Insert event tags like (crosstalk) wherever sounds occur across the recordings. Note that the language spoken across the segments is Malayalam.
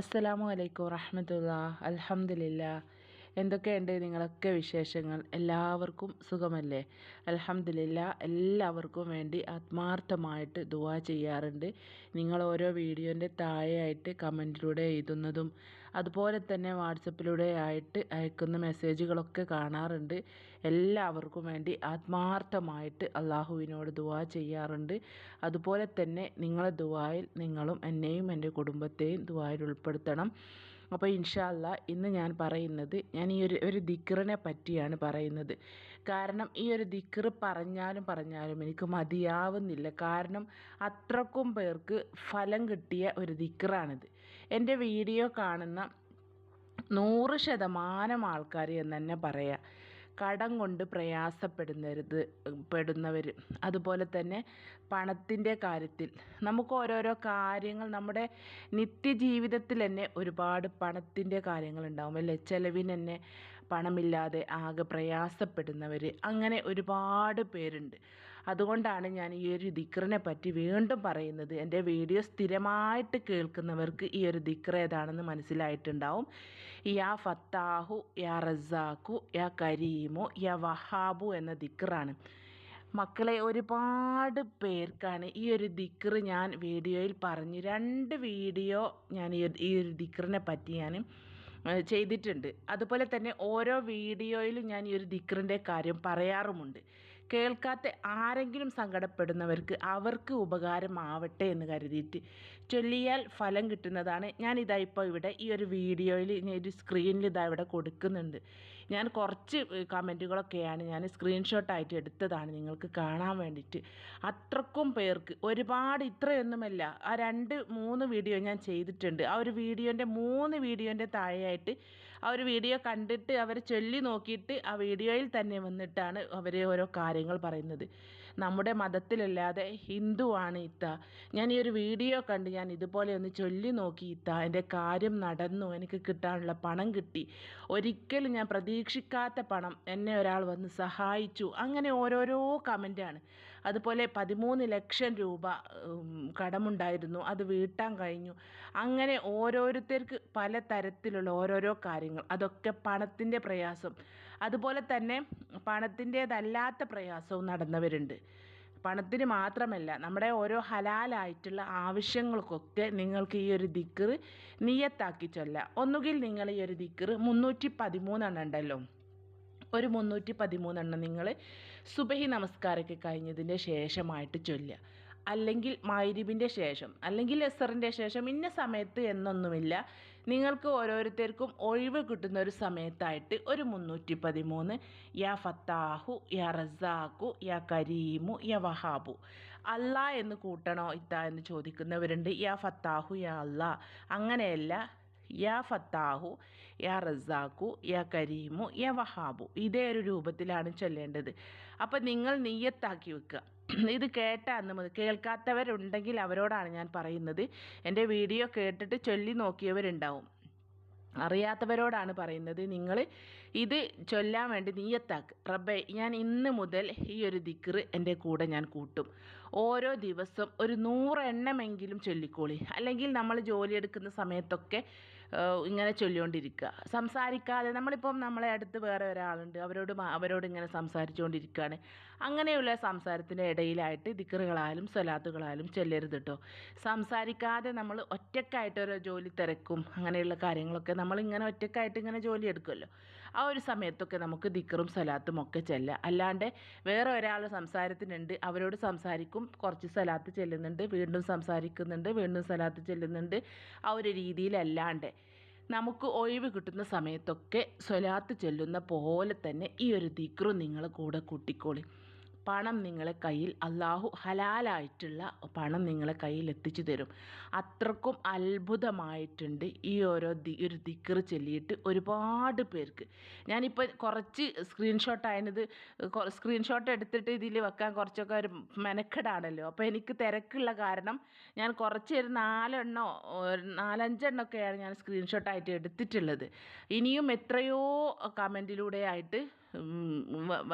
അസ്സലാമു അലൈക്കും വറഹമത്തുള്ള അലഹമില്ല എന്തൊക്കെയുണ്ട് നിങ്ങളൊക്കെ വിശേഷങ്ങൾ? എല്ലാവർക്കും സുഖമല്ലേ? അലഹമില്ല എല്ലാവർക്കും വേണ്ടി ആത്മാർത്ഥമായിട്ട് ദുവാ ചെയ്യാറുണ്ട്. നിങ്ങൾ ഓരോ വീഡിയോന്റെ താഴെയായിട്ട് കമന്റിലൂടെ എഴുതുന്നതും അതുപോലെ തന്നെ വാട്സപ്പിലൂടെ ആയിട്ട് അയക്കുന്ന മെസ്സേജുകളൊക്കെ കാണാറുണ്ട്. എല്ലാവർക്കും വേണ്ടി ആത്മാർത്ഥമായിട്ട് അള്ളാഹുവിനോട് ദുവാ ചെയ്യാറുണ്ട്. അതുപോലെ തന്നെ നിങ്ങളെ ദുവായിൽ നിങ്ങളും എന്നെയും എന്റെ കുടുംബത്തെയും ദുവായിൽ ഉൾപ്പെടുത്തണം. അപ്പോൾ ഇൻഷാല്ല ഇന്ന് ഞാൻ പറയുന്നത് ഞാൻ ഈ ഒരു ഒരു ദിക്റിനെ പറ്റിയാണ് പറയുന്നത്. കാരണം ഈ ഒരു ദിക്റ് പറഞ്ഞാലും പറഞ്ഞാലും എനിക്ക് മതിയാവുന്നില്ല. കാരണം അത്രക്കും പേർക്ക് ഫലം കിട്ടിയ ഒരു ദിക്റാണിത്. എന്റെ വീഡിയോ കാണുന്ന നൂറ് ശതമാനം ആൾക്കാർ എന്ന് തന്നെ പറയാം. കടം കൊണ്ട് പ്രയാസപ്പെടുന്നരുത് പെടുന്നവർ അതുപോലെ തന്നെ പണത്തിന്റെ കാര്യത്തിൽ നമുക്ക് ഓരോരോ കാര്യങ്ങൾ നമ്മുടെ നിത്യജീവിതത്തിൽ തന്നെ ഒരുപാട് പണത്തിന്റെ കാര്യങ്ങളുണ്ടാവും അല്ലേ? ചിലവിന് തന്നെ പണമില്ലാതെ ആകെ പ്രയാസപ്പെടുന്നവർ അങ്ങനെ ഒരുപാട് പേരുണ്ട്. അതുകൊണ്ടാണ് ഞാൻ ഈ ഒരു ദിക്റിനെ പറ്റി വീണ്ടും പറയുന്നത്. എന്റെ വീഡിയോ സ്ഥിരമായിട്ട് കേൾക്കുന്നവർക്ക് ഈ ഒരു ദിക്ർ ഏതാണെന്ന് മനസ്സിലായിട്ടുണ്ടാവും. യാ ഫത്താഹു യാ റസാഖു യാ കരീമു യാ വഹാബു എന്ന ദിക്റാണ്. മക്കളെ ഒരുപാട് പേർക്കാണ് ഈ ഒരു ദിക്ർ ഞാൻ വീഡിയോയിൽ പറഞ്ഞു. രണ്ട് വീഡിയോ ഞാൻ ഈ ഒരു ദിക്റിനെ പറ്റി ഞാൻ ചെയ്തിട്ടുണ്ട്. അതുപോലെ തന്നെ ഓരോ വീഡിയോയിലും ഞാൻ ഈ ഒരു ദിക്റിന്റെ കാര്യം പറയാറുമുണ്ട്. കേൾക്കാത്ത ആരെങ്കിലും സങ്കടപ്പെടുന്നവർക്ക് അവർക്ക് ഉപകാരമാവട്ടെ എന്ന് കരുതിയിട്ട് ചൊല്ലിയാൽ ഫലം കിട്ടുന്നതാണ്. ഞാൻ ഇതാ ഇപ്പോൾ ഇവിടെ ഈ ഒരു വീഡിയോയിൽ ഒരു സ്ക്രീനിൽ ഇതാ ഇവിടെ കൊടുക്കുന്നുണ്ട്. ഞാൻ കുറച്ച് കമന്റുകളൊക്കെയാണ് ഞാൻ സ്ക്രീൻഷോട്ടായിട്ട് എടുത്തതാണ് നിങ്ങൾക്ക് കാണാൻ വേണ്ടിയിട്ട്. അത്രക്കും പേർക്ക് ഒരുപാട് ഇത്രയൊന്നുമല്ല. ആ രണ്ട് മൂന്ന് വീഡിയോ ഞാൻ ചെയ്തിട്ടുണ്ട്. ആ ഒരു വീഡിയോന്റെ മൂന്ന് വീഡിയോന്റെ താഴെയായിട്ട് ആ ഒരു വീഡിയോ കണ്ടിട്ട് അവർ ചൊല്ലി നോക്കിയിട്ട് ആ വീഡിയോയിൽ തന്നെ വന്നിട്ടാണ് അവർ ഓരോ കാര്യങ്ങൾ പറയുന്നത്. നമ്മുടെ മതത്തിലല്ലാതെ ഹിന്ദുവാണ് ഇത്ത. ഞാൻ ഈ ഒരു വീഡിയോ കണ്ട് ഞാൻ ഇതുപോലെ ഒന്ന് ചൊല്ലി നോക്കി ഇത്ത. എന്റെ കാര്യം നടന്നു. എനിക്ക് കിട്ടാനുള്ള പണം കിട്ടി. ഒരിക്കലും ഞാൻ പ്രതീക്ഷിക്കാത്ത പണം എന്നെ ഒരാൾ വന്ന് സഹായിച്ചു. അങ്ങനെ ഓരോരോ കമന്റാണ് അതുപോലെ പതിമൂന്ന് ലക്ഷം രൂപ കടമുണ്ടായിരുന്നു. അത് വീട്ടാൻ കഴിഞ്ഞു. അങ്ങനെ ഓരോരുത്തർക്ക് പല തരത്തിലുള്ള ഓരോരോ കാര്യങ്ങൾ. അതൊക്കെ പണത്തിന്റെ പ്രയാസം. അതുപോലെ തന്നെ പണത്തിന്റേതല്ലാത്ത പ്രയാസവും നടന്നവരുണ്ട്. പണത്തിന് മാത്രമല്ല നമ്മുടെ ഓരോ ഹലാലായിട്ടുള്ള ആവശ്യങ്ങൾക്കൊക്കെ നിങ്ങൾക്ക് ഈ ഒരു ദിക്കറ് നിയത്താക്കി ചൊല്ല. ഒന്നുകിൽ നിങ്ങൾ ഈ ഒരു ദിക്കറ് മുന്നൂറ്റി പതിമൂന്നെണ്ണം ഉണ്ടല്ലോ. ഒരു മുന്നൂറ്റി പതിമൂന്നെണ്ണം നിങ്ങൾ സുബഹി നമസ്കാരമൊക്കെ കഴിഞ്ഞതിന്റെ ശേഷമായിട്ട് ചൊല്ലുക. അല്ലെങ്കിൽ മൈരിബിന്റെ ശേഷം അല്ലെങ്കിൽ എസറിന്റെ ശേഷം ഇന്ന സമയത്ത് എന്നൊന്നുമില്ല. നിങ്ങൾക്ക് ഓരോരുത്തർക്കും ഒഴിവ് കിട്ടുന്ന ഒരു സമയത്തായിട്ട് ഒരു മുന്നൂറ്റി പതിമൂന്ന് യാ ഫത്താഹു യാ റസാഖു യാ കരീമു യാ വഹാബു. അല്ലാ എന്ന് കൂട്ടണോ ഇത്ത എന്ന് ചോദിക്കുന്നവരുണ്ട്. യാ ഫത്താഹു യാ അല്ലാ അങ്ങനെയല്ല. യാ ഫത്താഹു യാ റസാഖു യാ കരീമു യാ വഹാബു. ഇതേ ഒരു രൂപത്തിലാണ് ചൊല്ലേണ്ടത്. അപ്പം നിങ്ങൾ നീയത്താക്കി വെക്കുക ഇത് കേട്ട അന്ന് മുതൽ കേൾക്കാത്തവരുണ്ടെങ്കിൽ അവരോടാണ് ഞാൻ പറയുന്നത്. എന്റെ വീഡിയോ കേട്ടിട്ട് ചൊല്ലി നോക്കിയവരുണ്ടാവും. അറിയാത്തവരോടാണ് പറയുന്നത്. നിങ്ങൾ ഇത് ചൊല്ലാൻ വേണ്ടി നീയത്താക്ക് റബ്ബെ ഞാൻ ഇന്ന് മുതൽ ഈ ഒരു ദിക്റ് എന്റെ കൂടെ ഞാൻ കൂട്ടും. ഓരോ ദിവസം ഒരു നൂറ് എണ്ണമെങ്കിലും ചൊല്ലിക്കോളി. അല്ലെങ്കിൽ നമ്മൾ ജോലി എടുക്കുന്ന സമയത്തൊക്കെ ഇങ്ങനെ ചൊല്ലിക്കൊണ്ടിരിക്കുക. സംസാരിക്കാതെ നമ്മളിപ്പം നമ്മളെ അടുത്ത് വേറെ ഒരാളുണ്ട് അവരോട് അവരോട് ഇങ്ങനെ സംസാരിച്ചുകൊണ്ടിരിക്കുകയാണ്. അങ്ങനെയുള്ള സംസാരത്തിന്റെ ഇടയിലായിട്ട് ദിക്കറുകളായാലും സ്വലാത്തുകളായാലും ചൊല്ലരുത് കേട്ടോ സംസാരിക്കാതെ നമ്മൾ ഒറ്റക്കായിട്ട് ഓരോ ജോലി തിരക്കും അങ്ങനെയുള്ള കാര്യങ്ങളൊക്കെ നമ്മളിങ്ങനെ ഒറ്റക്കായിട്ട് ഇങ്ങനെ ജോലി ആ ഒരു സമയത്തൊക്കെ നമുക്ക് ദിക്കറും സലാത്തും ഒക്കെ ചെല്ലാം അല്ലാണ്ട് വേറെ ഒരാൾ സംസാരത്തിനുണ്ട് അവരോട് സംസാരിക്കും. കുറച്ച് സലാത്ത് ചെല്ലുന്നുണ്ട് വീണ്ടും സംസാരിക്കുന്നുണ്ട് വീണ്ടും സലാത്ത് ചെല്ലുന്നുണ്ട്. ആ ഒരു രീതിയിലല്ലാണ്ട് നമുക്ക് ഒഴിവ് കിട്ടുന്ന സമയത്തൊക്കെ സ്വലാത്ത് ചെല്ലുന്ന പോലെ തന്നെ ഈ ഒരു ദിക്റും നിങ്ങൾ കൂടെ കൂട്ടിക്കോളി. പണം നിങ്ങളെ കയ്യിൽ അള്ളാഹു ഹലാലായിട്ടുള്ള പണം നിങ്ങളെ കയ്യിൽ എത്തിച്ചു തരും. അത്രക്കും അത്ഭുതമായിട്ടുണ്ട് ഈ ഓരോ ദി ഒരു ദിക്കറ് ചൊല്ലിയിട്ട് ഒരുപാട് പേർക്ക്. ഞാനിപ്പോൾ കുറച്ച് സ്ക്രീൻഷോട്ട് ആയത് സ്ക്രീൻഷോട്ട് എടുത്തിട്ട് ഇതിൽ വെക്കാൻ കുറച്ചൊക്കെ ഒരു മെനക്കെടാണല്ലോ. അപ്പോൾ എനിക്ക് തിരക്കുള്ള കാരണം ഞാൻ കുറച്ച് ഒരു നാലെണ്ണോ നാലഞ്ചെണ്ണമൊക്കെയാണ് ഞാൻ സ്ക്രീൻഷോട്ടായിട്ട് എടുത്തിട്ടുള്ളത്. ഇനിയും എത്രയോ കമന്റിലൂടെ ആയിട്ട്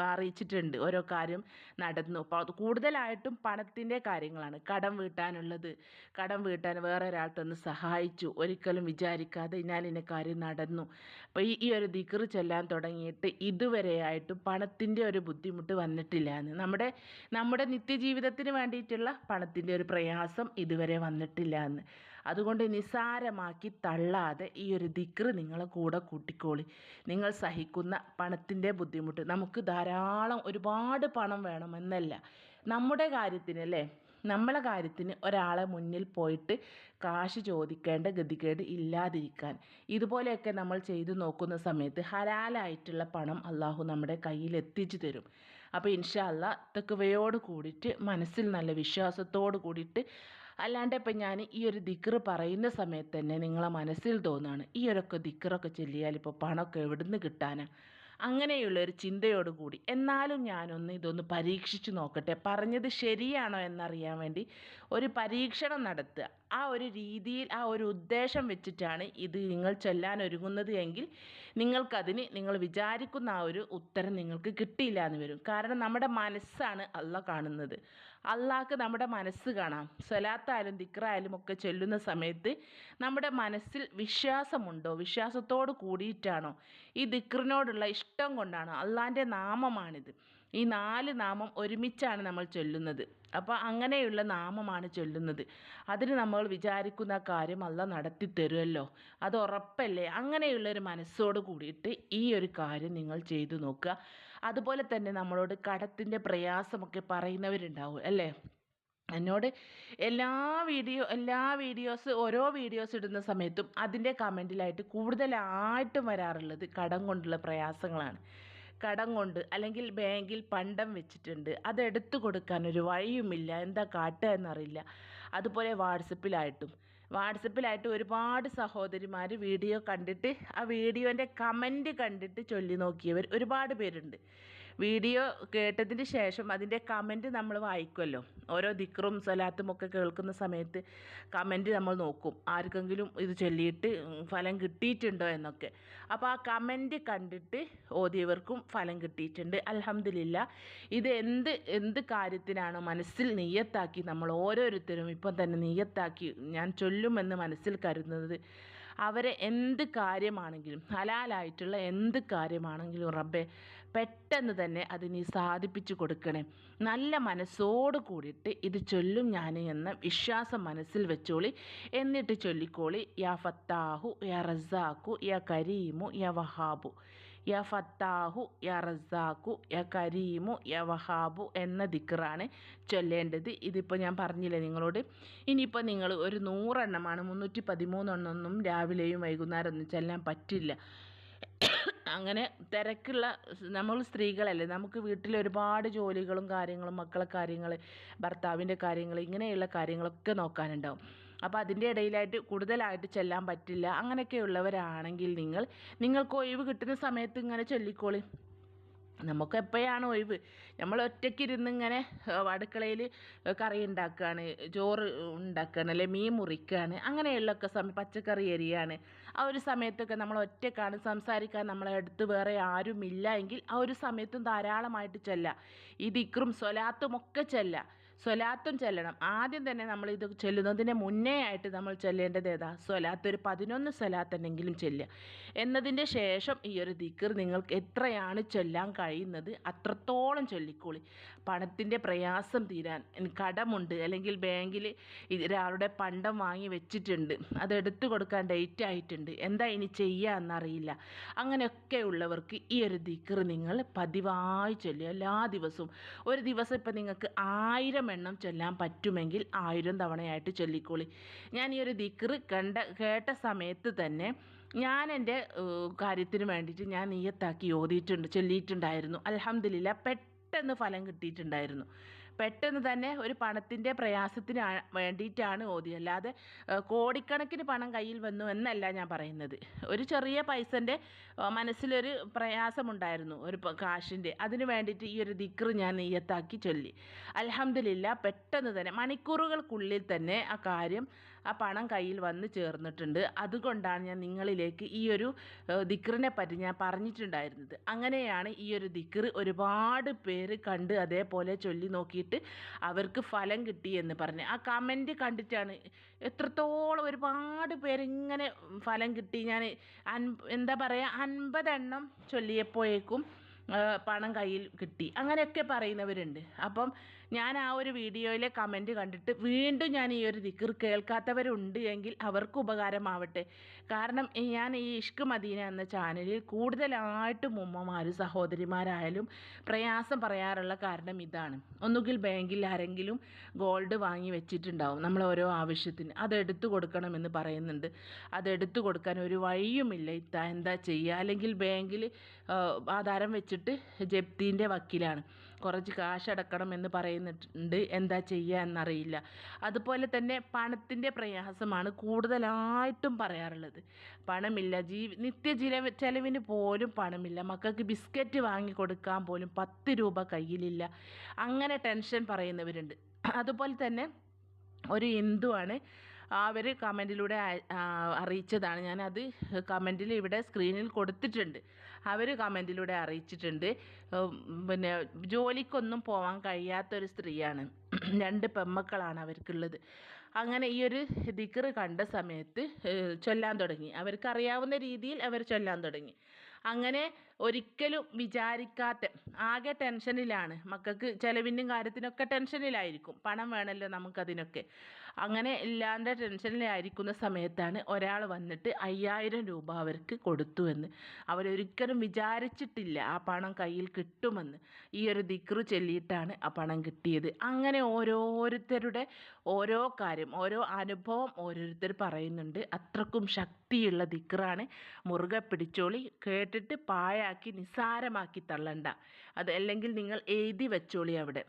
അറിയിച്ചിട്ടുണ്ട് ഓരോ കാര്യം നടന്നു കൂടുതലായിട്ടും പണത്തിന്റെ കാര്യങ്ങളാണ്. കടം വീട്ടാനുള്ളത് കടം വീട്ടാൻ വേറെ ഒരാൾക്കൊന്ന് സഹായിച്ചു. ഒരിക്കലും വിചാരിക്കാതെ ഇന്നാലിന്റെ കാര്യം നടന്നു. അപ്പോൾ ഈ ഈ ഒരു ദിക്കറ് ചെല്ലാൻ തുടങ്ങിയിട്ട് ഇതുവരെയായിട്ടും പണത്തിന്റെ ഒരു ബുദ്ധിമുട്ട് വന്നിട്ടില്ല എന്ന്. നമ്മുടെ നമ്മുടെ നിത്യജീവിതത്തിന് വേണ്ടിയിട്ടുള്ള പണത്തിന്റെ ഒരു പ്രയാസം ഇതുവരെ വന്നിട്ടില്ല എന്ന്. അതുകൊണ്ട് നിസാരമാക്കി തള്ളാതെ ഈ ഒരു ദിക്റ് നിങ്ങളെ കൂടെ കൂട്ടിക്കോളി. നിങ്ങൾ സഹിക്കുന്ന പണത്തിന്റെ ബുദ്ധിമുട്ട്. നമുക്ക് ധാരാളം ഒരുപാട് പണം വേണമെന്നല്ല നമ്മുടെ കാര്യത്തിന് അല്ലേ? നമ്മളെ കാര്യത്തിന് ഒരാളെ മുന്നിൽ പോയിട്ട് കാശ് ചോദിക്കേണ്ട ഗതികേട് ഇല്ലാതിരിക്കാൻ. ഇതുപോലെയൊക്കെ നമ്മൾ ചെയ്തു നോക്കുന്ന സമയത്ത് ഹലാലായിട്ടുള്ള പണം അള്ളാഹു നമ്മുടെ കയ്യിൽ എത്തിച്ചു തരും. അപ്പോൾ ഇൻഷാല്ല തെക്കുവയോട് കൂടിയിട്ട് മനസ്സിൽ നല്ല വിശ്വാസത്തോട് കൂടിയിട്ട് അല്ലാണ്ട് ഇപ്പം ഞാൻ ഈ ഒരു ദിക്റ് പറയുന്ന സമയത്ത് തന്നെ നിങ്ങളെ മനസ്സിൽ തോന്നുകയാണ് ഈ ഒരൊക്കെ ദിക്റൊക്കെ ചൊല്ലിയാൽ ഇപ്പോൾ പണമൊക്കെ എവിടുന്ന് കിട്ടാൻ അങ്ങനെയുള്ള ഒരു ചിന്തയോട് കൂടി. എന്നാലും ഞാനൊന്ന് ഇതൊന്ന് പരീക്ഷിച്ചു നോക്കട്ടെ. പറഞ്ഞത് ശരിയാണോ എന്നറിയാൻ വേണ്ടി ഒരു പരീക്ഷണം നടത്തുക. ആ ഒരു രീതിയിൽ ആ ഒരു ഉദ്ദേശം വെച്ചിട്ടാണ് ഇത് നിങ്ങൾ ചൊല്ലാൻ ഒരുങ്ങുന്നത് എങ്കിൽ നിങ്ങൾക്കതിന് നിങ്ങൾ വിചാരിക്കുന്ന ആ ഒരു ഉത്തരം നിങ്ങൾക്ക് കിട്ടിയില്ല എന്ന് വരും. കാരണം നമ്മുടെ മനസ്സാണ് അല്ല കാണുന്നത്. അള്ളാഹ്ക്ക് നമ്മുടെ മനസ്സ് കാണാം. സ്വലാത്തായാലും ദിക്റായാലും ഒക്കെ ചൊല്ലുന്ന സമയത്ത് നമ്മുടെ മനസ്സിൽ വിശ്വാസമുണ്ടോ? വിശ്വാസത്തോട് കൂടിയിട്ടാണോ? ഈ ദിക്റിനോടുള്ള ഇഷ്ടം കൊണ്ടാണോ? അള്ളാന്റെ നാമമാണിത്. ഈ നാല് നാമം ഒരുമിച്ചാണ് നമ്മൾ ചൊല്ലുന്നത്. അപ്പോൾ അങ്ങനെയുള്ള നാമമാണ് ചൊല്ലുന്നത്. അതിന് നമ്മൾ വിചാരിക്കുന്ന കാര്യം അല്ല നടത്തി തരുമല്ലോ അത് ഉറപ്പല്ലേ? അങ്ങനെയുള്ളൊരു മനസ്സോട് കൂടിയിട്ട് ഈ ഒരു കാര്യം നിങ്ങൾ ചെയ്തു നോക്കുക. അതുപോലെ തന്നെ നമ്മളോട് കടത്തിന്റെ പ്രയാസമൊക്കെ പറയുന്നവരുണ്ടാവും അല്ലേ? എന്നോട് എല്ലാ വീഡിയോ എല്ലാ വീഡിയോസ് ഓരോ വീഡിയോസ് ഇടുന്ന സമയത്തും അതിന്റെ കമന്റിലായിട്ട് കൂടുതലായിട്ടും വരാറുള്ളത് കടം കൊണ്ടുള്ള പ്രയാസങ്ങളാണ്. കടം കൊണ്ട് അല്ലെങ്കിൽ ബാങ്കിൽ പണ്ടം വെച്ചിട്ടുണ്ട് അത് എടുത്തു കൊടുക്കാൻ ഒരു വഴിയുമില്ല എന്താ കാട്ടുക എന്നറിയില്ല. അതുപോലെ വാട്സപ്പിലായിട്ടും വാട്സപ്പിലായിട്ട് ഒരുപാട് സഹോദരിമാർ വീഡിയോ കണ്ടിട്ട് ആ വീഡിയോന്റെ കമന്റ് കണ്ടിട്ട് ചൊല്ലി നോക്കിയവർ ഒരുപാട് പേരുണ്ട്. വീഡിയോ കേട്ടതിന് ശേഷം അതിന്റെ കമന്റ് നമ്മൾ വായിക്കുമല്ലോ ഓരോ ദിക്റും സലാത്തും ഒക്കെ കേൾക്കുന്ന സമയത്ത് കമന്റ് നമ്മൾ നോക്കും. ആർക്കെങ്കിലും ഇത് ചൊല്ലിയിട്ട് ഫലം കിട്ടിയിട്ടുണ്ടോ എന്നൊക്കെ. അപ്പോൾ ആ കമന്റ് കണ്ടിട്ട് ഓതിയവർക്കും ഫലം കിട്ടിയിട്ടുണ്ട്. അലഹമില്ല ഇത് എന്ത് എന്ത് കാര്യത്തിനാണോ മനസ്സിൽ നെയ്യത്താക്കി നമ്മൾ ഓരോരുത്തരും ഇപ്പം തന്നെ നെയ്യത്താക്കി ഞാൻ ചൊല്ലുമെന്ന് മനസ്സിൽ കരുതുന്നത് അവരെ എന്ത് കാര്യമാണെങ്കിലും ഹലാലായിട്ടുള്ള എന്ത് കാര്യമാണെങ്കിലും റബ്ബെ പെട്ടെന്ന് തന്നെ അത് നീ സാധിപ്പിച്ചു കൊടുക്കണേ. നല്ല മനസ്സോട് കൂടിയിട്ട് ഇത് ചൊല്ലും ഞാൻ എന്ന വിശ്വാസം മനസ്സിൽ വെച്ചോളി. എന്നിട്ട് ചൊല്ലിക്കോളി യാ ഫത്താഹു യാ റസാഖു യാ കരീമു യാ വഹാബു. യാ ഫത്താഹു യാ റസാഖു യാ കരീമു യാ വഹാബു എന്ന ദിക്റാണ് ചൊല്ലേണ്ടത്. ഇതിപ്പോൾ ഞാൻ പറഞ്ഞില്ലേ നിങ്ങളോട്? ഇനിയിപ്പോൾ നിങ്ങൾ ഒരു നൂറെണ്ണമാണ് മുന്നൂറ്റി പതിമൂന്നെണ്ണമൊന്നും രാവിലെയും വൈകുന്നേരം ഒന്നും ചെല്ലാൻ പറ്റില്ല. അങ്ങനെ തിരക്കുള്ള നമ്മൾ സ്ത്രീകളല്ലേ നമുക്ക് വീട്ടിൽ ഒരുപാട് ജോലികളും കാര്യങ്ങളും മക്കളെ കാര്യങ്ങൾ ഭർത്താവിന്റെ കാര്യങ്ങൾ ഇങ്ങനെയുള്ള കാര്യങ്ങളൊക്കെ നോക്കാനുണ്ടാവും. അപ്പോൾ അതിന്റെ ഇടയിലായിട്ട് കൂടുതലായിട്ട് ചെല്ലാൻ പറ്റില്ല. അങ്ങനെയൊക്കെയുള്ളവരാണെങ്കിൽ നിങ്ങൾ നിങ്ങൾക്ക് ഒഴിവ് കിട്ടുന്ന സമയത്ത് ഇങ്ങനെ ചൊല്ലിക്കോളി. നമുക്ക് എപ്പോഴാണ് ഒഴിവ്? നമ്മൾ ഒറ്റയ്ക്ക് ഇരുന്ന് ഇങ്ങനെ അടുക്കളയിൽ കറി ഉണ്ടാക്കുകയാണ് ചോറ് ഉണ്ടാക്കുകയാണ് അല്ലെ മീൻ മുറിക്കുകയാണ് അങ്ങനെയുള്ളൊക്കെ സമയം പച്ചക്കറി എരിയാണ് ആ ഒരു സമയത്തൊക്കെ നമ്മൾ ഒറ്റക്കാണ് സംസാരിക്കാൻ നമ്മളെ അടുത്ത് വേറെ ആരുമില്ല എങ്കിൽ ആ ഒരു സമയത്തും ധാരാളമായിട്ട് ചെല്ലാം. ഈ ദിക്റും സ്വലാത്തും ഒക്കെ ചെല്ലാം. സ്വലാത്തും ചെല്ലണം. ആദ്യം തന്നെ നമ്മൾ ഇത് ചൊല്ലുന്നതിന് മുന്നേ ആയിട്ട് നമ്മൾ ചൊല്ലേണ്ടത് ഏതാ? സ്വലാത്ത് ഒരു പതിനൊന്ന് സ്വലാത്തെങ്കിലും ചെല്ലുക. എന്നതിന്റെ ശേഷം ഈ ഒരു ദിക്കർ നിങ്ങൾക്ക് എത്രയാണ് ചൊല്ലാൻ കഴിയുന്നത് അത്രത്തോളം ചൊല്ലിക്കോളി. പണത്തിന്റെ പ്രയാസം തീരാൻ കടമുണ്ട്. അല്ലെങ്കിൽ ബാങ്കിൽ ഒരാളുടെ പണ്ടം വാങ്ങി വെച്ചിട്ടുണ്ട്. അത് എടുത്തു കൊടുക്കാൻ ഡേറ്റ് ആയിട്ടുണ്ട്. എന്താ ഇനി ചെയ്യുക എന്നറിയില്ല. അങ്ങനെയൊക്കെ ഉള്ളവർക്ക് ഈ ഒരു ദിക്കർ നിങ്ങൾ പതിവായി ചൊല്ലുക. എല്ലാ ദിവസവും. ഒരു ദിവസം ഇപ്പം നിങ്ങൾക്ക് ആയിരം എണ്ണം ചൊല്ലാൻ പറ്റുമെങ്കിൽ ആയിരം തവണയായിട്ട് ചൊല്ലിക്കോളി. ഞാൻ ഈ ഒരു ദിക്ർ കണ്ട കേട്ട സമയത്ത് തന്നെ ഞാൻ എന്റെ കാര്യത്തിന് വേണ്ടിയിട്ട് ഞാൻ നീയത്താക്കി ഓതിയിട്ടുണ്ട് ചൊല്ലിയിട്ടുണ്ടായിരുന്നു. അൽഹംദുലില്ല പെട്ടെന്ന് ഫലം കിട്ടിയിട്ടുണ്ടായിരുന്നു. പെട്ടെന്ന് തന്നെ ഒരു പണത്തിന്റെ പ്രയാസത്തിന് വേണ്ടിയിട്ടാണ് ഓതി. അല്ലാതെ കോടിക്കണക്കിന് പണം കയ്യിൽ വന്നു എന്നല്ല ഞാൻ പറയുന്നത്. ഒരു ചെറിയ പൈസന്റെ മനസ്സിലൊരു പ്രയാസമുണ്ടായിരുന്നു ഒരു കാശിന്റെ അതിന് വേണ്ടിയിട്ട് ഈ ഒരു ദിക്ർ ഞാൻ നെയ്യത്താക്കി ചൊല്ലി. അലഹമില്ല പെട്ടെന്ന് തന്നെ മണിക്കൂറുകൾക്കുള്ളിൽ തന്നെ ആ കാര്യം ആ പണം കയ്യിൽ വന്ന് ചേർന്നിട്ടുണ്ട്. അതുകൊണ്ടാണ് ഞാൻ നിങ്ങളിലേക്ക് ഈ ഒരു ദിക്റിനെ പറ്റി ഞാൻ പറഞ്ഞിട്ടുണ്ടായിരുന്നത്. അങ്ങനെയാണ് ഈ ഒരു ദിക്ർ ഒരുപാട് പേര് കണ്ട് അതേപോലെ ചൊല്ലി നോക്കിയിട്ട് അവർക്ക് ഫലം കിട്ടി എന്ന് പറഞ്ഞ്. ആ കമന്റ് കണ്ടിട്ടാണ് എത്രത്തോളം ഒരുപാട് പേരിങ്ങനെ ഫലം കിട്ടി. ഞാൻ അൻ എന്താ പറയുക അൻപതെണ്ണം ചൊല്ലിയപ്പോഴേക്കും പണം കയ്യിൽ കിട്ടി. അങ്ങനെയൊക്കെ പറയുന്നവരുണ്ട്. അപ്പം ഞാൻ ആ ഒരു വീഡിയോയിലെ കമന്റ് കണ്ടിട്ട് വീണ്ടും ഞാൻ ഈ ഒരു ദിക്കർ കേൾക്കാത്തവരുണ്ട് എങ്കിൽ അവർക്ക് ഉപകാരമാവട്ടെ. കാരണം ഞാൻ ഈ ഇഷ്ക് മദീന എന്ന ചാനലിൽ കൂടുതലായിട്ടും ഉമ്മമാരും സഹോദരിമാരായാലും പ്രയാസം പറയാറുള്ള കാരണം ഇതാണ്. ഒന്നുകിൽ ബാങ്കിൽ ആരെങ്കിലും ഗോൾഡ് വാങ്ങി വെച്ചിട്ടുണ്ടാവും നമ്മൾ ഓരോ ആവശ്യത്തിന്. അത് എടുത്തു കൊടുക്കണമെന്ന് പറയുന്നുണ്ട്. അത് എടുത്തു കൊടുക്കാൻ ഒരു വഴിയുമില്ല. ഇത്ത എന്താ ചെയ്യുക അല്ലെങ്കിൽ ബാങ്കിൽ ആധാരം വെച്ചിട്ട് ജപ്തീന്റെ വക്കീലാണ്. കുറച്ച് കാശ് അടക്കണം എന്ന് പറയുന്നുണ്ട്. എന്താ ചെയ്യുക എന്നറിയില്ല. അതുപോലെ തന്നെ പണത്തിന്റെ പ്രയാസമാണ് കൂടുതലായിട്ടും പറയാറുള്ളത്. പണമില്ല. ജീവി നിത്യ ചിലവ് ചിലവിന് പോലും പണമില്ല. മക്കൾക്ക് ബിസ്ക്കറ്റ് വാങ്ങി കൊടുക്കാൻ പോലും പത്ത് രൂപ കയ്യിലില്ല. അങ്ങനെ ടെൻഷൻ പറയുന്നവരുണ്ട്. അതുപോലെ തന്നെ ഒരു ഹിന്ദുവാണ്. അവർ കമന്റിലൂടെ അറിയിച്ചതാണ്. ഞാനത് കമന്റിൽ ഇവിടെ സ്ക്രീനിൽ കൊടുത്തിട്ടുണ്ട്. അവർ കമന്റിലൂടെ അറിയിച്ചിട്ടുണ്ട്. പിന്നെ ജോലിക്കൊന്നും പോകാൻ കഴിയാത്തൊരു സ്ത്രീയാണ്. (clears throat) രണ്ട് പെമ്മക്കളാണ് അവർക്കുള്ളത്. അങ്ങനെ ഈ ഒരു ദിക്കറ് കണ്ട സമയത്ത് ചൊല്ലാൻ തുടങ്ങി. അവർക്കറിയാവുന്ന രീതിയിൽ അവർ ചൊല്ലാൻ തുടങ്ങി. അങ്ങനെ ഒരിക്കലും വിചാരിക്കാത്ത ആകെ ടെൻഷനിലാണ്. മക്കൾക്ക് ചിലവിന്റെയും കാര്യത്തിനൊക്കെ ടെൻഷനിലായിരിക്കും. പണം വേണമല്ലോ നമുക്കതിനൊക്കെ. അങ്ങനെ ഇല്ലാണ്ട് ടെൻഷനിലായിരിക്കുന്ന സമയത്താണ് ഒരാൾ വന്നിട്ട് അയ്യായിരം രൂപ അവർക്ക് കൊടുത്തു എന്ന്. അവരൊരിക്കലും വിചാരിച്ചിട്ടില്ല ആ പണം കയ്യിൽ കിട്ടുമെന്ന്. ഈ ഒരു ദിക്റു ചൊല്ലിയിട്ടാണ് ആ പണം കിട്ടിയത്. അങ്ങനെ ഓരോരുത്തരുടെ ഓരോ കാര്യം ഓരോ അനുഭവം ഓരോരുത്തർ പറയുന്നുണ്ട്. അത്രക്കും ശക്തിയുള്ള ദിക്റാണ്. മുറുകെ പിടിച്ചോളി കേട്ടിട്ട് പായാക്കി നിസ്സാരമാക്കി തള്ളണ്ട. അത് അല്ലെങ്കിൽ നിങ്ങൾ എഴുതി വെച്ചോളി അവിടെ.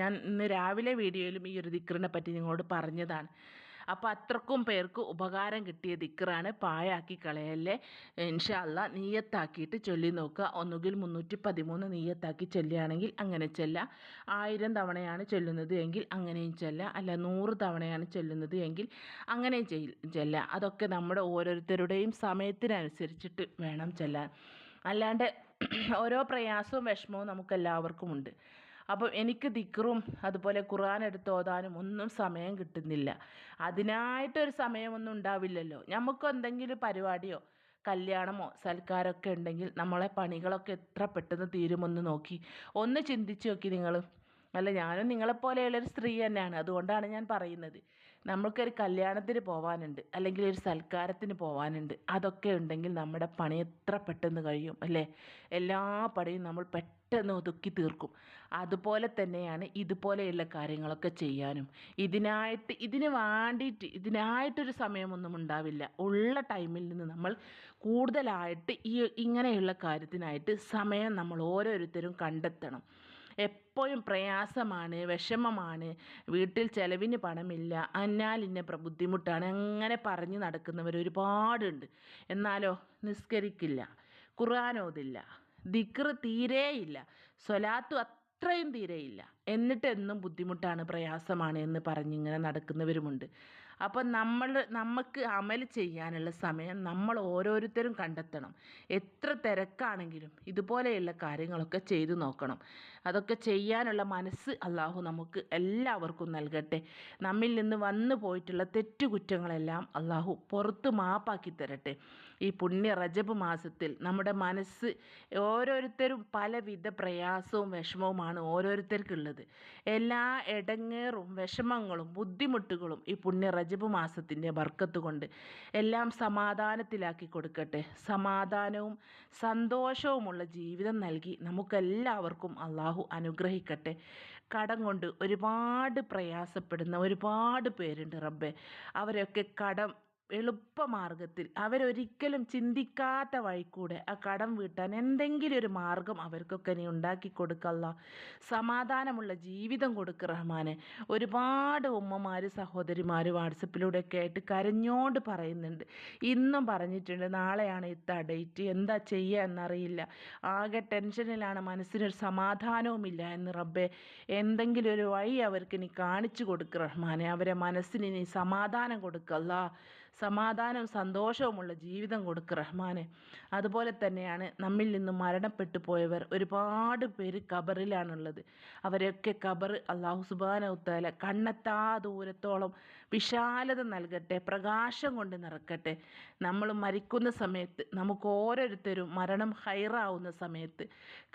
ഞാൻ ഇന്ന് രാവിലെ വീഡിയോയിലും ഈ ഒരു ദിക്റിനെ പറ്റി നിങ്ങളോട് പറഞ്ഞതാണ്. അപ്പോൾ അത്രക്കും പേർക്ക് ഉപകാരം കിട്ടിയ ദിക്കറാണ് പായാക്കി കളയല്ലേ. ഇൻഷാല്ല നീയത്താക്കിയിട്ട് ചൊല്ലി നോക്കുക. ഒന്നുകിൽ മുന്നൂറ്റി പതിമൂന്ന് നീയത്താക്കി ചൊല്ലുകയാണെങ്കിൽ അങ്ങനെ ചെല്ല. ആയിരം തവണയാണ് ചൊല്ലുന്നത് എങ്കിൽ അങ്ങനെയും ചെല്ല. അല്ല നൂറ് തവണയാണ് ചൊല്ലുന്നത് എങ്കിൽ അങ്ങനെയും ചെല്ല. അതൊക്കെ നമ്മുടെ ഓരോരുത്തരുടെയും സമയത്തിനനുസരിച്ചിട്ട് വേണം ചെല്ലാൻ. അല്ലാണ്ട് ഓരോ പ്രയാസവും വിഷമവും നമുക്കെല്ലാവർക്കും ഉണ്ട്. അപ്പോൾ എനിക്ക് ദിക്റും അതുപോലെ ഖുർആൻ എടുത്ത് ഓതാനും ഒന്നും സമയം കിട്ടുന്നില്ല. അതിനായിട്ടൊരു സമയമൊന്നും ഉണ്ടാവില്ലല്ലോ. നമുക്ക് എന്തെങ്കിലും പരിപാടിയോ കല്യാണമോ സൽക്കാരമൊക്കെ ഉണ്ടെങ്കിൽ നമ്മളെ പണികളൊക്കെ എത്ര പെട്ടെന്ന് തീരുമെന്ന് നോക്കി ഒന്ന് ചിന്തിച്ച് നോക്കി നിങ്ങൾ. അല്ല ഞാനും നിങ്ങളെപ്പോലെയുള്ളൊരു സ്ത്രീ തന്നെയാണ്. അതുകൊണ്ടാണ് ഞാൻ പറയുന്നത്. നമുക്കൊരു കല്യാണത്തിന് പോകാനുണ്ട് അല്ലെങ്കിൽ ഒരു സൽക്കാരത്തിന് പോകാനുണ്ട് അതൊക്കെ ഉണ്ടെങ്കിൽ നമ്മുടെ പണി എത്ര പെട്ടെന്ന് കഴിയും അല്ലേ? എല്ലാ പണിയും നമ്മൾ പെട്ടെന്ന് ഒതുക്കി തീർക്കും. അതുപോലെ തന്നെയാണ് ഇതുപോലെയുള്ള കാര്യങ്ങളൊക്കെ ചെയ്യാനും. ഇതിനായിട്ട് ഇതിന് വേണ്ടിയിട്ട് ഇതിനായിട്ടൊരു സമയമൊന്നും ഉണ്ടാവില്ല. ഉള്ള ടൈമിൽ നിന്ന് നമ്മൾ കൂടുതലായിട്ട് ഈ ഇങ്ങനെയുള്ള കാര്യത്തിനായിട്ട് സമയം നമ്മൾ ഓരോരുത്തരും കണ്ടെത്തണം. എപ്പോഴും പ്രയാസമാണ് വിഷമമാണ് വീട്ടിൽ ചിലവിന് പണമില്ല അന്നാലിന്നെ ബുദ്ധിമുട്ടാണ് അങ്ങനെ പറഞ്ഞ് നടക്കുന്നവർ ഒരുപാടുണ്ട്. എന്നാലോ നിസ്കരിക്കില്ല ഖുർആാനോദില്ല ദിക്ർ തീരെയില്ല സ്വലാത്തു അത്രയും തീരെയില്ല. എന്നിട്ടെന്നും ബുദ്ധിമുട്ടാണ് പ്രയാസമാണ് എന്ന് പറഞ്ഞിങ്ങനെ നടക്കുന്നവരുമുണ്ട്. അപ്പം നമ്മൾ നമുക്ക് അമൽ ചെയ്യാനുള്ള സമയം നമ്മൾ ഓരോരുത്തരും കണ്ടെത്തണം. എത്ര തിരക്കാണെങ്കിലും ഇതുപോലെയുള്ള കാര്യങ്ങളൊക്കെ ചെയ്തു നോക്കണം. അതൊക്കെ ചെയ്യാനുള്ള മനസ്സ് അള്ളാഹു നമുക്ക് എല്ലാവർക്കും നൽകട്ടെ. നമ്മിൽ നിന്ന് വന്നു പോയിട്ടുള്ള തെറ്റുകുറ്റങ്ങളെല്ലാം അള്ളാഹു പുറത്ത് മാപ്പാക്കി തരട്ടെ. ഈ പുണ്യ റജബ് മാസത്തിൽ നമ്മുടെ മനസ്സ് ഓരോരുത്തരും പലവിധ പ്രയാസവും വിഷമവുമാണ് ഓരോരുത്തർക്കുള്ളത്. എല്ലാ ഇടങ്ങേറും വിഷമങ്ങളും ബുദ്ധിമുട്ടുകളും ഈ പുണ്യ റജബ് മാസത്തിന്റെ ബർക്കത്ത് കൊണ്ട് എല്ലാം സമാധാനത്തിലാക്കി കൊടുക്കട്ടെ. സമാധാനവും സന്തോഷവുമുള്ള ജീവിതം നൽകി നമുക്കെല്ലാവർക്കും അള്ളാഹു അനുഗ്രഹിക്കട്ടെ. കടം കൊണ്ട് ഒരുപാട് പ്രയാസപ്പെടുന്ന ഒരുപാട് പേരുണ്ട് റബ്ബെ. അവരൊക്കെ കടം എളുപ്പമാർഗത്തിൽ അവരൊരിക്കലും ചിന്തിക്കാത്ത വഴിക്കൂടെ ആ കടം വീട്ടാൻ എന്തെങ്കിലും ഒരു മാർഗം അവർക്കൊക്കെ നീ ഉണ്ടാക്കി കൊടുക്കല്ല. സമാധാനമുള്ള ജീവിതം കൊടുക്ക് റഹ്മാനെ. ഒരുപാട് ഉമ്മമാർ സഹോദരിമാർ വാട്സപ്പിലൂടെയൊക്കെ ആയിട്ട് കരഞ്ഞോണ്ട് പറയുന്നുണ്ട്. ഇന്നും പറഞ്ഞിട്ടുണ്ട് നാളെയാണ് ഇത്ത ഡേറ്റ് എന്താ ചെയ്യുക എന്നറിയില്ല. ആകെ ടെൻഷനിലാണ് മനസ്സിനൊരു സമാധാനവുമില്ല എന്ന് റബ്ബെ. എന്തെങ്കിലും ഒരു വഴി അവർക്ക് നീ കാണിച്ചു കൊടുക്ക് റഹ്മാനെ. അവരെ മനസ്സിന് നീ സമാധാനം കൊടുക്കല്ല. സമാധാനവും സന്തോഷവുമുള്ള ജീവിതം കൊടുക്ക് റഹ്മാനെ. അതുപോലെ തന്നെയാണ് നമ്മിൽ നിന്ന് മരണപ്പെട്ടു പോയവർ ഒരുപാട് പേര് കബറിലാണുള്ളത് അവരെയൊക്കെ കബർ അള്ളാഹു സുബാനവുത്താല കണ്ണെത്താ ദൂരത്തോളം വിശാലത നൽകട്ടെ പ്രകാശം കൊണ്ട് നിറക്കട്ടെ. നമ്മൾ മരിക്കുന്ന സമയത്ത് നമുക്ക് ഓരോരുത്തരും മരണം ഹൈറാവുന്ന സമയത്ത്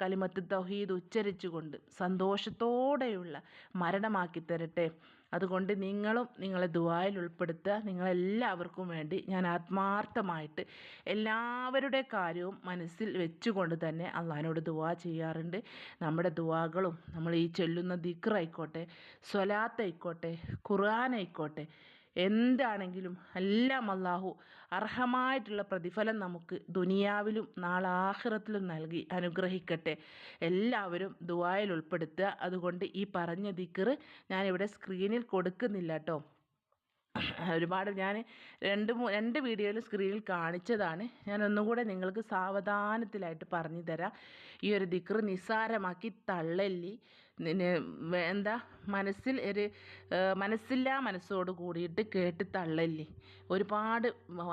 കലിമത്ത് തൗഹീദ് ഉച്ചരിച്ചുകൊണ്ട് സന്തോഷത്തോടെയുള്ള മരണമാക്കി തരട്ടെ. അതുകൊണ്ട് നിങ്ങളും നിങ്ങളെ ദുബായിൽ ഉൾപ്പെടുത്തുക. നിങ്ങളെല്ലാവർക്കും വേണ്ടി ഞാൻ ആത്മാർത്ഥമായിട്ട് എല്ലാവരുടെ കാര്യവും മനസ്സിൽ വെച്ചുകൊണ്ട് തന്നെ അള്ളഹാനോട് ദുവാ ചെയ്യാറുണ്ട്. നമ്മുടെ ദുവാകളും നമ്മൾ ഈ ചൊല്ലുന്ന ദിക്റായിക്കോട്ടെ സ്വലാത്തായിക്കോട്ടെ ഖുർആാനായിക്കോട്ടെ എന്താണെങ്കിലും എല്ലാം അള്ളാഹു അർഹമായിട്ടുള്ള പ്രതിഫലം നമുക്ക് ദുനിയാവിലും നാളെ ആഹ്റത്തിലും നൽകി അനുഗ്രഹിക്കട്ടെ. എല്ലാവരും ദുബായിൽ ഉൾപ്പെടുത്തുക. അതുകൊണ്ട് ഈ പറഞ്ഞ ദിക്കറ് ഞാനിവിടെ സ്ക്രീനിൽ കൊടുക്കുന്നില്ല കേട്ടോ ഒരുപാട് ഞാൻ രണ്ട് രണ്ട് വീഡിയോയിൽ സ്ക്രീനിൽ കാണിച്ചതാണ്. ഞാൻ ഒന്നുകൂടെ നിങ്ങൾക്ക് സാവധാനത്തിലായിട്ട് പറഞ്ഞു തരാം. ഈ ഒരു ദിക്ർ നിസ്സാരമാക്കി തള്ളല്ലി. എന്താ? മനസ്സിൽ ഒരു മനസ്സില്ലാ മനസ്സോട് കൂടിയിട്ട് കേട്ട് തള്ളല്ലി. ഒരുപാട്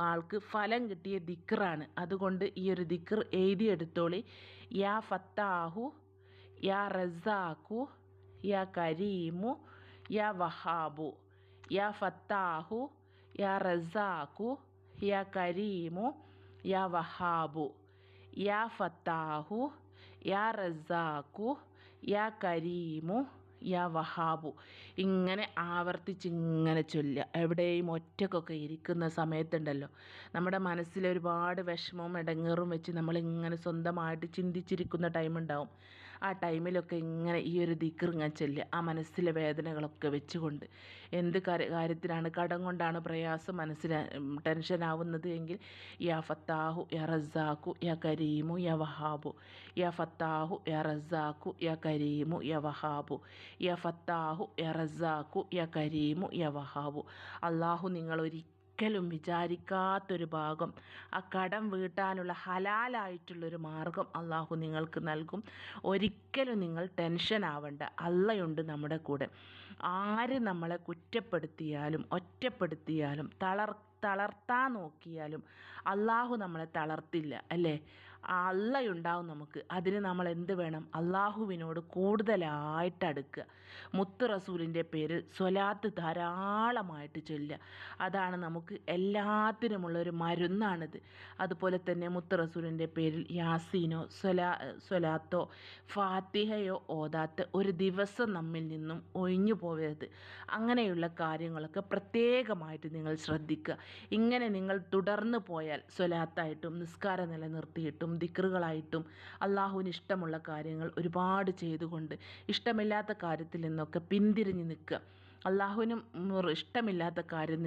ആൾക്ക് ഫലം കിട്ടിയ ദിക്റാണ്. അതുകൊണ്ട് ഈ ഒരു ദിക്ർ എഴുതിയെടുത്തോളി യാ ഫത്താഹു യാ റസാഖു യാ കരീമു യാ വഹാബു. യാ ഫത്താഹു യാ റസാഖു യാ കരീമു യാ വഹാബു. യാ ഫത്താഹു യാ റസാഖു യാ കരീമു യാ വഹാബു. ഇങ്ങനെ ആവർത്തിച്ച് ഇങ്ങനെ ചൊല്ലുക. എവിടെയും ഒറ്റക്കൊക്കെ ഇരിക്കുന്ന സമയത്തുണ്ടല്ലോ. നമ്മുടെ മനസ്സിൽ ഒരുപാട് വിഷമവും ഇടങ്ങേറും വെച്ച് നമ്മളിങ്ങനെ സ്വന്തമായിട്ട് ചിന്തിച്ചിരിക്കുന്ന ടൈം ഉണ്ടാവും ആ ടൈമിലൊക്കെ ഇങ്ങനെ ഈ ഒരു ദിക്റിങ്ങ ചൊല്ലുക ആ മനസ്സിലെ വേദനകളൊക്കെ വെച്ചുകൊണ്ട് എന്ത് കാര്യത്തിനാണ് കടം കൊണ്ടാണ് പ്രയാസം മനസ്സിന് ടെൻഷൻ ആവുന്നത് എങ്കിൽ യാ ഫത്താഹു യാ റസാഖു യാ കരീമു യാ വഹാബു. യാ ഫത്താഹു യാ റസാഖു യാ കരീമു യാ വഹാബു. യാ ഫത്താഹു യാ റസാഖു യാ കരീമു യാ വഹാബു. അള്ളാഹു നിങ്ങൾ ഒരിക്കലും വിചാരിക്കാത്തൊരു ഭാഗം. ആ കടം വീട്ടാനുള്ള ഹലാലായിട്ടുള്ളൊരു മാർഗം അള്ളാഹു നിങ്ങൾക്ക് നൽകും. ഒരിക്കലും നിങ്ങൾ ടെൻഷൻ ആവണ്ട. അള്ളയുണ്ട് നമ്മുടെ കൂടെ. ആര് നമ്മളെ കുറ്റപ്പെടുത്തിയാലും ഒറ്റപ്പെടുത്തിയാലും തളർ തളർത്താൻ നോക്കിയാലും അള്ളാഹു നമ്മളെ തളർത്തില്ല അല്ലേ? അള്ളയുണ്ടാവും നമുക്ക്. അതിന് നമ്മൾ എന്ത് വേണം? അള്ളാഹുവിനോട് കൂടുതലായിട്ട് അടുക്കുക. മുത്ത് റസൂലിന്റെ പേരിൽ സ്വലാത്ത് ധാരാളമായിട്ട് ചൊല്ലുക. അതാണ് നമുക്ക് എല്ലാത്തിനുമുള്ളൊരു മരുന്നാണിത്. അതുപോലെ തന്നെ മുത്ത് റസൂലിന്റെ പേരിൽ യാസീനോ സ്വലാ സ്വലാത്തോ ഫാത്തിഹയോ ഓതാത്ത ഒരു ദിവസം നമ്മിൽ നിന്നും ഒഴിഞ്ഞു പോകരുത് അങ്ങനെയുള്ള കാര്യങ്ങളൊക്കെ പ്രത്യേകമായിട്ട് നിങ്ങൾ ശ്രദ്ധിക്കുക. ഇങ്ങനെ നിങ്ങൾ തുടർന്ന് പോയാൽ സ്വലാത്തായിട്ടും നിസ്കാരം നിലനിർത്തിയിട്ടും ദിക്റുകളായിട്ടും അള്ളാഹുവിന് ഇഷ്ടമുള്ള കാര്യങ്ങൾ ഒരുപാട് ചെയ്തുകൊണ്ട് ഇഷ്ടമില്ലാത്ത കാര്യത്തിൽ നിന്നൊക്കെ പിന്തിരിഞ്ഞ് നിൽക്കുക. അള്ളാഹുവിനും ഇഷ്ടമില്ലാത്ത കാര്യം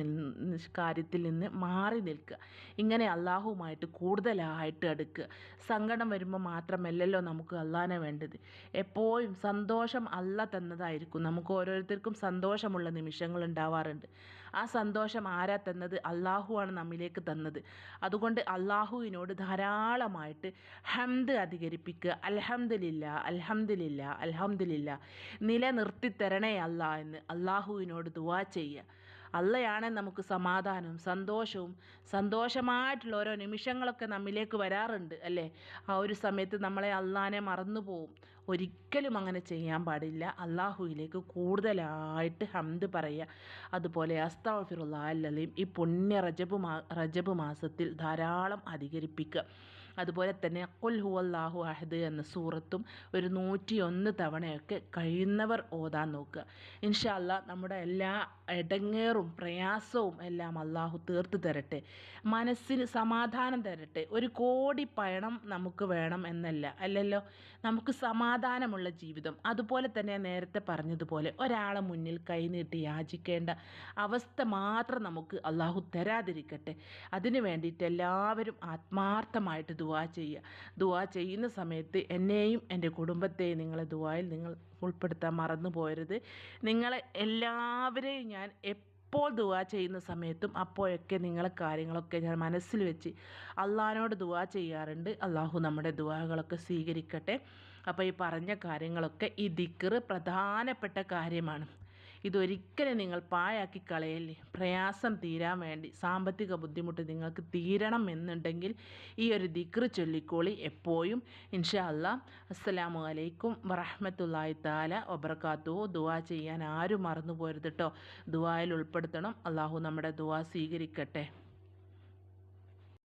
കാര്യത്തിൽ നിന്ന് മാറി നിൽക്കുക. ഇങ്ങനെ അള്ളാഹുവുമായിട്ട് കൂടുതലായിട്ട് അടുക്കുക. സങ്കടം വരുമ്പോൾ മാത്രമല്ലല്ലോ നമുക്ക് അള്ളാഹിനെ വേണ്ടത്. എപ്പോഴും സന്തോഷം അല്ല തന്നതായിരിക്കും. നമുക്ക് ഓരോരുത്തർക്കും സന്തോഷമുള്ള നിമിഷങ്ങൾ ഉണ്ടാവാറുണ്ട്. ആ സന്തോഷം ആരാ തന്നത്? അള്ളാഹുവാണ് നമ്മിലേക്ക് തന്നത്. അതുകൊണ്ട് അള്ളാഹുവിനോട് ധാരാളമായിട്ട് ഹംദ് അധികരിപ്പിക്കുക. അൽഹംദില്ല അൽഹംദില്ല അൽഹംദില്ല നിലനിർത്തി തരണേ അല്ല എന്ന്. അള്ളാഹുവിനോട് ദുവാ ചെയ്യുക. അള്ളയാണ് നമുക്ക് സമാധാനവും സന്തോഷവും. സന്തോഷമായിട്ടുള്ള ഓരോ നിമിഷങ്ങളൊക്കെ നമ്മിലേക്ക് വരാറുണ്ട് അല്ലേ? ആ ഒരു സമയത്ത് നമ്മളെ അള്ളാനെ മറന്നു പോവും. ഒരിക്കലും അങ്ങനെ ചെയ്യാൻ പാടില്ല. അള്ളാഹുയിലേക്ക് കൂടുതലായിട്ട് ഹംദ് പറയുക. അതുപോലെ അസ്താഫിറുള്ള അല്ലയും ഈ പുണ്യ റജബ് മാ റജബ് മാസത്തിൽ ധാരാളം അധികരിപ്പിക്കുക. അതുപോലെ തന്നെ കുൽ ഹുവല്ലാഹു അഹദ് എന്ന സൂറത്തും ഒരു നൂറ്റിയൊന്ന് തവണയൊക്കെ കഴിയുന്നവർ ഓതാൻ നോക്കുക. ഇൻഷാല്ല നമ്മുടെ എല്ലാ ഇടങ്ങേറും പ്രയാസവും എല്ലാം അള്ളാഹു തീർത്ത് തരട്ടെ. മനസ്സിന് സമാധാനം തരട്ടെ. ഒരു കോടി പണം നമുക്ക് വേണം എന്നല്ല. അല്ലല്ലോ? നമുക്ക് സമാധാനമുള്ള ജീവിതം. അതുപോലെ തന്നെ നേരത്തെ പറഞ്ഞതുപോലെ ഒരാളെ മുന്നിൽ കൈനീട്ടി യാചിക്കേണ്ട അവസ്ഥ മാത്രം നമുക്ക് അള്ളാഹു തരാതിരിക്കട്ടെ. അതിന് വേണ്ടിയിട്ട് എല്ലാവരും ആത്മാർത്ഥമായിട്ട് ദുവാ ചെയ്യുക. ദുവാ ചെയ്യുന്ന സമയത്ത് എന്നെയും എന്റെ കുടുംബത്തെയും നിങ്ങളെ ദുവായിൽ നിങ്ങൾ ഉൾപ്പെടുത്താൻ മറന്നു പോയരുത്. നിങ്ങളെ എല്ലാവരെയും ഞാൻ എപ്പോൾ ദുവാ ചെയ്യുന്ന സമയത്തും അപ്പോഴൊക്കെ നിങ്ങളെ കാര്യങ്ങളൊക്കെ ഞാൻ മനസ്സിൽ വെച്ച് അള്ളഹാനോട് ദുവാ ചെയ്യാറുണ്ട്. അള്ളാഹു നമ്മുടെ ദുവാകളൊക്കെ സ്വീകരിക്കട്ടെ. അപ്പോൾ ഈ പറഞ്ഞ കാര്യങ്ങളൊക്കെ ഈ ദിക്കറ് പ്രധാനപ്പെട്ട കാര്യമാണ്. ഇതൊരിക്കലും നിങ്ങൾ പാഴാക്കി കളയല്ലേ? പ്രയാസം തീരാൻ വേണ്ടി സാമ്പത്തിക ബുദ്ധിമുട്ട് നിങ്ങൾക്ക് തീരണം എന്നുണ്ടെങ്കിൽ ഈ ഒരു ദിക്റ് ചൊല്ലിക്കോളി എപ്പോഴും. ഇൻഷാ അല്ല അസ്സലാമു അലൈക്കും വറഹ്മത്തുള്ളാഹി താല ഒബർക്കാത്തു ദുവാ ചെയ്യാൻ ആരും മറന്നു പോരുത് കേട്ടോ ദുവായിൽ ഉൾപ്പെടുത്തണം. അള്ളാഹു നമ്മുടെ ദുവാ സ്വീകരിക്കട്ടെ.